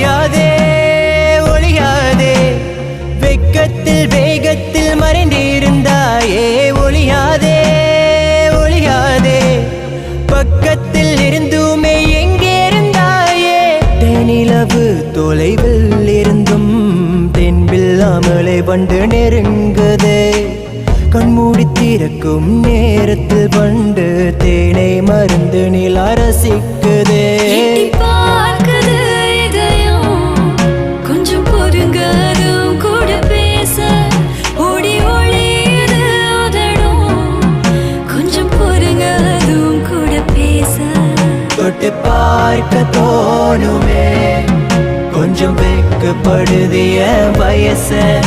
ஒழியாதே ஒழியாதே. வெக்கத்தில் வேகத்தில் மறைந்திருந்தாயே. ஒழியாதே ஒழியாதே. பக்கத்தில் இருந்துமே எங்கிருந்தாயே தெனிலவு தொலைவில் இருந்தும் தென்பில்லாமலை வண்டு நெருங்குதே. கண்மூடி திறக்கும் நேரத்தில் வண்டு தேனை மருந்து நில ரசிக்குதே தொட்டு பார்க்க தோணுமே. கொஞ்சம் வெக்கப்படுதிய வயச.